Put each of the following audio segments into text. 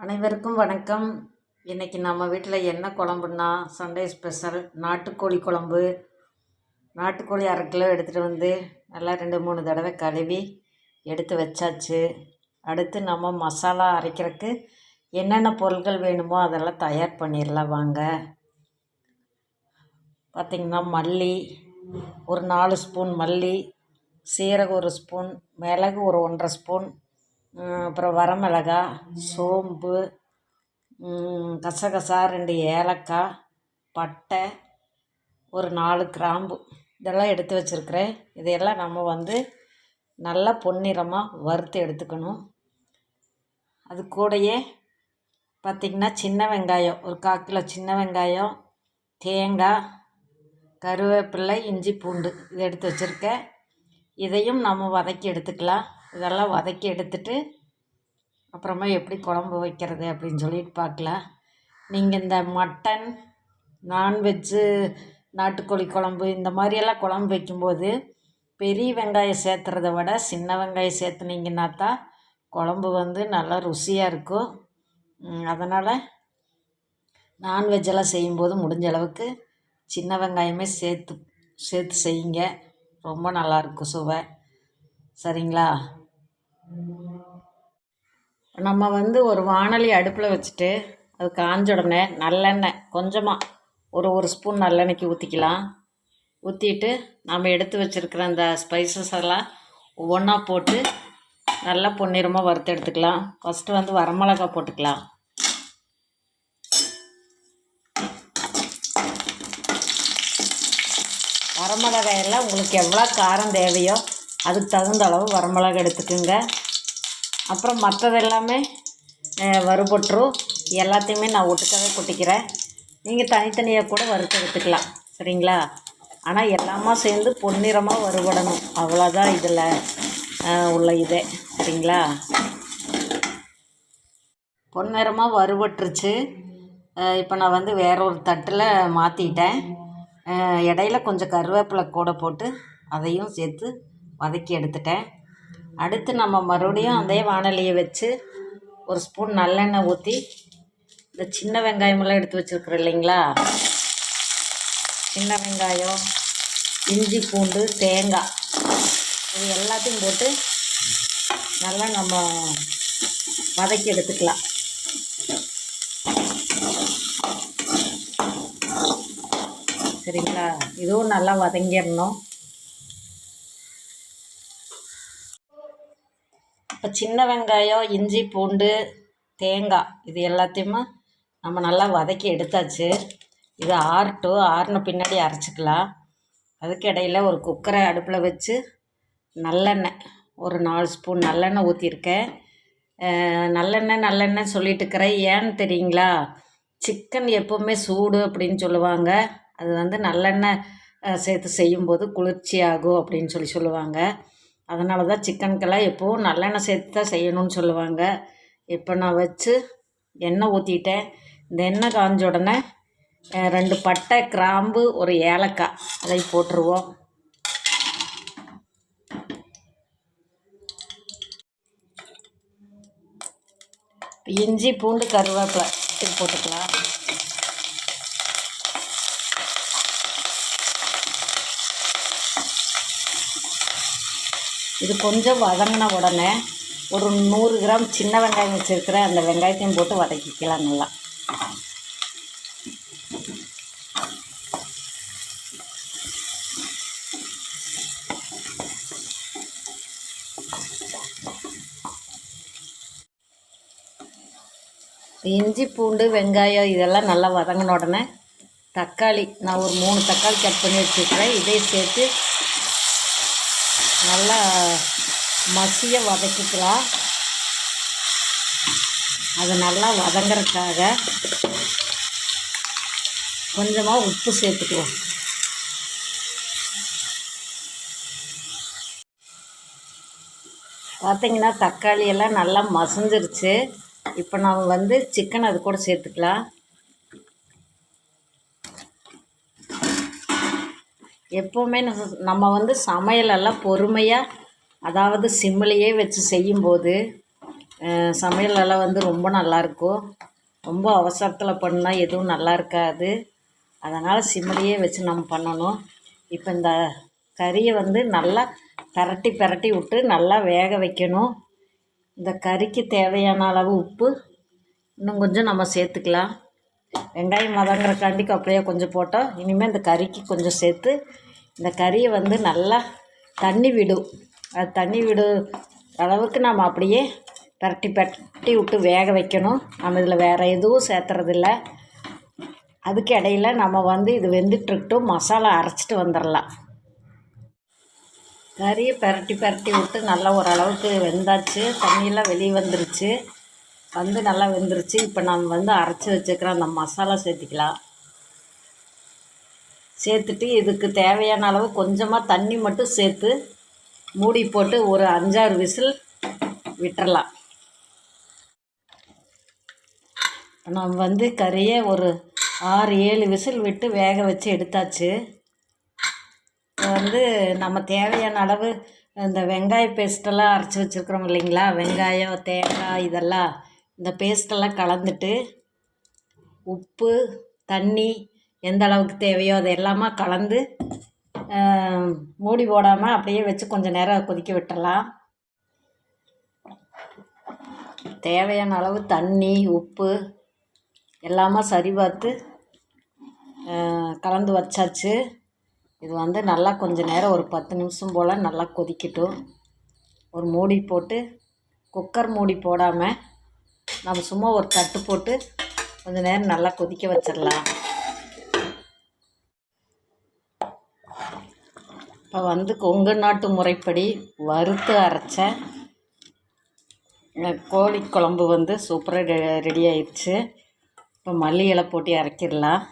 அனைவருக்கும் வணக்கம். இன்றைக்கி நம்ம வீட்டில் என்ன குழம்புன்னா சண்டே ஸ்பெஷல். நாட்டுக்கோழி குழம்பு. நாட்டுக்கோழி அரை கிலோ எடுத்துகிட்டு வந்து நல்லா ரெண்டு மூணு தடவை கழுவி எடுத்து வச்சாச்சு. அடுத்து நம்ம மசாலா அரைக்கிறதுக்கு என்னென்ன பொருட்கள் வேணுமோ அதெல்லாம் தயார் பண்ணிடலாம் வாங்க. பார்த்திங்கன்னா மல்லி ஒரு நாலு ஸ்பூன் மல்லி சீரகம் ஒரு ஸ்பூன் மிளகு ஒரு ஒன்றரை ஸ்பூன் அப்புறம் வரமிளகா சோம்பு கசகசா ரெண்டு ஏலக்காய் பட்டை ஒரு நாலு கிராம்பு. இதெல்லாம் எடுத்து வச்சுருக்கிறேன். இதையெல்லாம் நம்ம வந்து நல்லா பொன்னிறமாக வறுத்து எடுத்துக்கணும். அது கூடயே பார்த்திங்கன்னா சின்ன வெங்காயம் ஒரு கால் கிலோ சின்ன வெங்காயம் தேங்காய் கருவேப்பிலை இஞ்சி பூண்டு இதை எடுத்து வச்சுருக்கேன். இதையும் நம்ம வதக்கி எடுத்துக்கலாம். இதெல்லாம் வதக்கி எடுத்துட்டு அப்புறமா எப்படி குழம்பு வைக்கிறது அப்படின்னு சொல்லிட்டு பார்க்கலாம். நீங்கள் இந்த மட்டன் நான்வெஜ்ஜு நாட்டுக்கோழி குழம்பு இந்த மாதிரியெல்லாம் குழம்பு வைக்கும்போது பெரிய வெங்காயம் சேர்த்துறத விட சின்ன வெங்காயம் சேர்த்துனீங்கன்னா தான் குழம்பு வந்து நல்லா ருசியாக இருக்கும். அதனால் நான்வெஜ்ஜெல்லாம் செய்யும்போது முடிஞ்ச அளவுக்கு சின்ன வெங்காயமே சேர்த்து சேர்த்து செய்யுங்க. ரொம்ப நல்லாயிருக்கும் சுவை. சரிங்களா? நம்ம வந்து ஒரு வானொலி அடுப்பில் வச்சுட்டு அது காஞ்ச உடனே நல்லெண்ணெய் கொஞ்சமாக ஒரு ஒரு ஸ்பூன் நல்லெண்ணெய்க்கு ஊற்றிக்கலாம் ஊற்றிட்டு நம்ம எடுத்து வச்சுருக்கிற அந்த ஸ்பைசஸ் எல்லாம் ஒவ்வொன்றா போட்டு நல்லா பொன்னிறமாக வறுத்து எடுத்துக்கலாம். ஃபஸ்ட்டு வந்து வரமிளகா போட்டுக்கலாம். வரமிளகாயெல்லாம் உங்களுக்கு எவ்வளோ காரம் தேவையோ அதுக்கு தகுந்த அளவு வரமிளகா எடுத்துக்கோங்க. அப்புறம் மற்றது எல்லாமே வறுபட்டுரும். எல்லாத்தையுமே நான் ஒட்டுக்கவே கொட்டிக்கிறேன். நீங்கள் தனித்தனியாக கூட வறுத்து எடுத்துக்கலாம். சரிங்களா? ஆனால் எல்லாமே சேர்ந்து பொன்னிறமாக வறுபடணும். அவ்வளோதான் இதில் உள்ள இதே. சரிங்களா? பொன்னிறமாக வறுபட்டுருச்சு. இப்போ நான் வந்து வேற ஒரு தட்டில் மாற்றிட்டேன் இடையில கொஞ்சம் கருவேப்பிலை கூட போட்டு அதையும் சேர்த்து வதக்கி எடுத்துட்டேன். அடுத்து நம்ம மறுபடியும் அதே வானலியை வச்சு ஒரு ஸ்பூன் நல்லெண்ணெய் ஊற்றி இந்த சின்ன வெங்காயமெல்லாம் எடுத்து வச்சுருக்குறோம் இல்லைங்களா? சின்ன வெங்காயம் இஞ்சி பூண்டு தேங்காய் இது எல்லாத்தையும் போட்டு நல்லா நம்ம வதக்கி எடுத்துக்கலாம். சரிங்களா? இதுவும் நல்லா வதங்கிடணும். இப்போ சின்ன வெங்காயம் இஞ்சி பூண்டு தேங்காய் இது எல்லாத்தையுமே நம்ம நல்லா வதக்கி எடுத்தாச்சு. இது ஆறட்டும். ஆறுன பின்னாடி அரைச்சிக்கலாம். அதுக்கு இடையில ஒரு குக்கரை அடுப்பில் வச்சு நல்லெண்ணெய் ஒரு நாலு ஸ்பூன் நல்லெண்ணெய் ஊற்றிருக்கேன் நல்லெண்ணெய் நல்லெண்ணெய் சொல்லிட்டு இருக்கிறேன். ஏன்னு தெரியுங்களா? சிக்கன் எப்போவுமே சூடு அப்படின்னு சொல்லுவாங்க. அது வந்து நல்லெண்ணெய் சேர்த்து செய்யும்போது குளிர்ச்சியாகும் அப்படின்னு சொல்லி சொல்லுவாங்க. அதனால தான் சிக்கனுக்கெல்லாம் எப்போவும் நல்லெண்ணெய் சேர்த்து தான் செய்யணும்னு சொல்லுவாங்க. இப்போ நான் வச்சு எண்ணெய் ஊற்றிட்டேன் இந்த எண்ணெய் காஞ்ச உடனே ரெண்டு பட்டை கிராம்பு ஒரு ஏலக்காய் அதை போட்டுருவோம். இஞ்சி பூண்டு கருவேப்பிலை இது போட்டுக்கலாம். இது கொஞ்சம் வதங்கின உடனே ஒரு நூறு கிராம் சின்ன வெங்காயம் வச்சுருக்கிறேன். அந்த வெங்காயத்தையும் போட்டு வதக்கிக்கலாம் நல்லா. இஞ்சி பூண்டு வெங்காயம் இதெல்லாம் நல்லா வதங்கின உடனே தக்காளி நான் ஒரு மூணு தக்காளி கட் பண்ணி வச்சுருக்கிறேன். இதையும் சேர்த்து நல்லா மசிய வதக்கிக்கலாம். அது நல்லா வதங்கிறதுக்காக கொஞ்சமாக உப்பு சேர்த்துக்குவோம். பார்த்திங்கன்னா தக்காளி எல்லாம் நல்லா மசஞ்சிருச்சு. இப்போ நம்ம வந்து சிக்கன் அது கூட சேர்த்துக்கலாம். எப்போவுமே நம்ம வந்து சமையலெல்லாம் பொறுமையாக அதாவது சிம்மிலையே வச்சு செய்யும்போது சமையலெல்லாம் வந்து ரொம்ப நல்லாயிருக்கும். ரொம்ப அவசரத்தில் பண்ணால் எதுவும் நல்லா இருக்காது அதனால் சிம்மிலேயே வச்சு நம்ம பண்ணணும். இப்போ இந்த கறியை வந்து நல்லா பிரட்டி பிரட்டி விட்டு நல்லா வேக வைக்கணும். இந்த கறிக்கு தேவையான அளவு உப்பு இன்னும் கொஞ்சம் நம்ம சேர்த்துக்கலாம். வெங்காயம் மதங்கிறக்காண்டிக்கு அப்படியே கொஞ்சம் போட்டோம். இனிமேல் இந்த கறிக்கு கொஞ்சம் சேர்த்து இந்த கறியை வந்து நல்லா தண்ணி விடும் அது தண்ணி விடும் அளவுக்கு நம்ம அப்படியே பரட்டி பரட்டி விட்டு வேக வைக்கணும். நம்ம இதில் வேறு எதுவும் சேர்த்துறதில்ல. அதுக்கு இடையில நம்ம வந்து இது வெந்துட்டுருக்கட்டும் மசாலா அரைச்சிட்டு வந்துடலாம். கறியை பரட்டி பரட்டி விட்டு நல்லா ஓரளவுக்கு வெந்தாச்சு. தண்ணியெல்லாம் வெளியே வந்துருச்சு. வந்து நல்லா வெந்துருச்சு. இப்போ நம்ம வந்து அரைச்சி வச்சுக்கிற அந்த மசாலா சேர்த்திக்கலாம். சேர்த்துட்டு இதுக்கு தேவையான அளவு கொஞ்சமாக தண்ணி மட்டும் சேர்த்து மூடி போட்டு ஒரு அஞ்சாறு விசில் விட்டுறலாம். நம்ம வந்து கறியை ஒரு ஆறு ஏழு விசில் விட்டு வேக வச்சு எடுத்தாச்சு. வந்து நம்ம தேவையான அளவு இந்த வெங்காய பேஸ்ட்டெல்லாம் அரைச்சி வச்சுருக்குறோம் இல்லைங்களா? வெங்காயம் தேங்காய் இதெல்லாம் இந்த பேஸ்ட்டெல்லாம் கலந்துட்டு உப்பு தண்ணி எந்த அளவுக்கு தேவையோ அது எல்லாமே கலந்து மூடி போடாமல் அப்படியே வச்சு கொஞ்சம் நேரம் கொதிக்க விட்டுடலாம் தேவையான அளவு தண்ணி உப்பு எல்லாமே சரி பார்த்து கலந்து வச்சாச்சு. இது வந்து நல்லா கொஞ்சம் நேரம் ஒரு பத்து நிமிஷம் போல் நல்லா கொதிக்கட்டும். ஒரு மூடி போட்டு குக்கர் மூடி போடாமல் நம்ம சும்மா ஒரு தட்டு போட்டு கொஞ்சம் நேரம் நல்லா கொதிக்க வச்சிடலாம். இப்போ வந்து கொங்கு நாட்டு முறைப்படி வறுத்து அரைச்ச கோழி குழம்பு வந்து சூப்பராக ரெ ரெடி ஆயிடுச்சு. இப்போ மல்லி இலை போட்டு இறக்கிடலாம்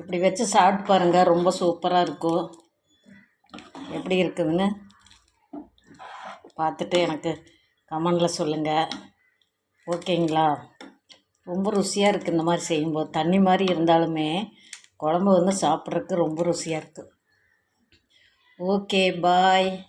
இப்படி வச்சு சாப்பிட்டு பாருங்கள் ரொம்ப சூப்பராக இருக்கும். எப்படி இருக்குதுன்னு? பார்த்துட்டு எனக்கு கமெண்டில் சொல்லுங்கள் ஓகேங்களா? ரொம்ப ருசியாக இருக்குது இந்த மாதிரி செய்யும்போது. தண்ணி மாதிரி இருந்தாலுமே குழம்பு வந்து சாப்பிட்றதுக்கு ரொம்ப ருசியாக இருக்குது ஓகே பாய்.